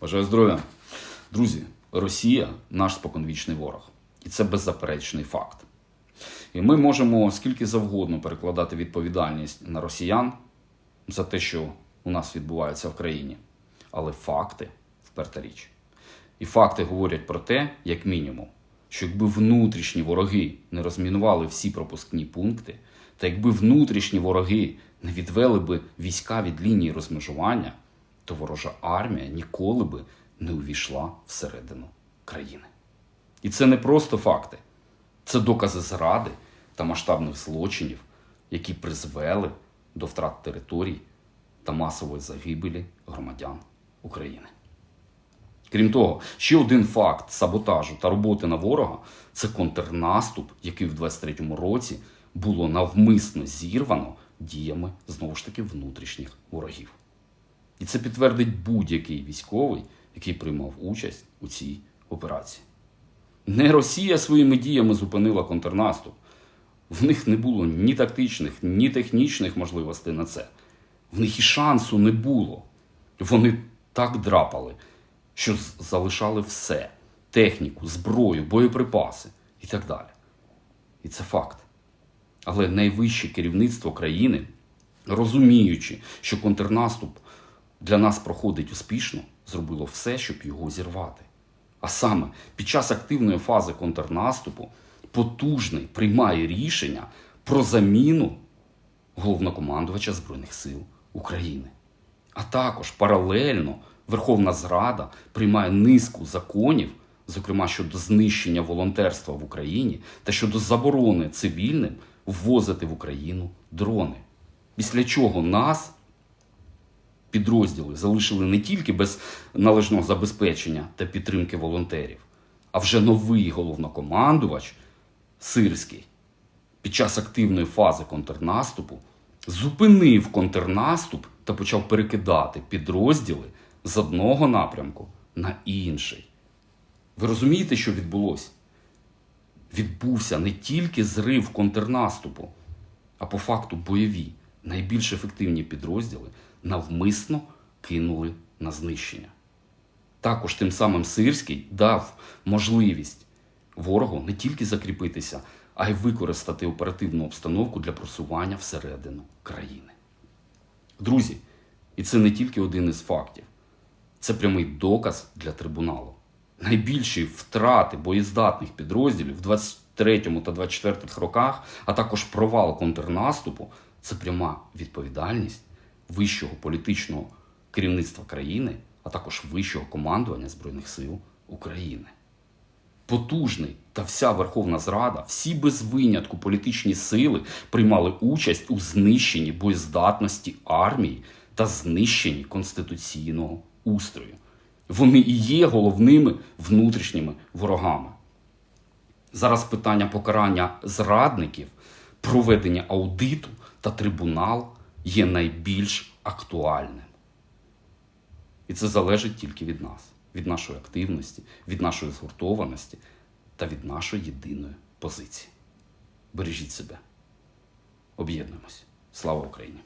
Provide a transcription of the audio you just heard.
Бажаю здоров'я. Друзі, Росія наш споконвічний ворог. І це беззаперечний факт. І ми можемо скільки завгодно перекладати відповідальність на росіян за те, що у нас відбувається в країні. Але факти вперта річ. І факти говорять про те, як мінімум, що якби внутрішні вороги не розмінували всі пропускні пункти, та якби внутрішні вороги не відвели би війська від лінії розмежування, то ворожа армія ніколи би не увійшла всередину країни. І це не просто факти, це докази зради та масштабних злочинів, які призвели до втрат територій та масової загибелі громадян України. Крім того, ще один факт саботажу та роботи на ворога це контрнаступ, який в 23-му році було навмисно зірвано діями знову ж таки внутрішніх ворогів. І це підтвердить будь-який військовий, який приймав участь у цій операції. Не Росія своїми діями зупинила контрнаступ. В них не було ні тактичних, ні технічних можливостей на це. В них і шансу не було. Вони так драпали, що залишали все: техніку, зброю, боєприпаси і так далі. І це факт. Але найвище керівництво країни, розуміючи, що контрнаступ для нас проходить успішно, зробило все, щоб його зірвати. А саме під час активної фази контрнаступу потужний приймає рішення про заміну головнокомандувача Збройних сил України. А також паралельно Верховна Зрада приймає низку законів, зокрема щодо знищення волонтерства в Україні та щодо заборони цивільним ввозити в Україну дрони. Після чого нас підрозділи залишили не тільки без належного забезпечення та підтримки волонтерів, а вже новий головнокомандувач Сирський під час активної фази контрнаступу зупинив контрнаступ та почав перекидати підрозділи з одного напрямку на інший. Ви розумієте, що відбулося? Відбувся не тільки зрив контрнаступу, а по факту бойові, найбільш ефективні підрозділи навмисно кинули на знищення. Також тим самим Сирський дав можливість ворогу не тільки закріпитися, а й використати оперативну обстановку для просування всередину країни. Друзі, і це не тільки один із фактів, це прямий доказ для трибуналу. Найбільші втрати боєздатних підрозділів в 23 та 24 роках, а також провал контрнаступу це пряма відповідальність вищого політичного керівництва країни, а також вищого командування Збройних сил України. Потужний та вся Верховна Зрада, всі без винятку політичні сили приймали участь у знищенні боєздатності армії та знищенні конституційного устрою. Вони і є головними внутрішніми ворогами. Зараз питання покарання зрадників, проведення аудиту та трибунал є найбільш актуальним. І це залежить тільки від нас, від нашої активності, від нашої згуртованості та від нашої єдиної позиції. Бережіть себе. Об'єднуємось. Слава Україні!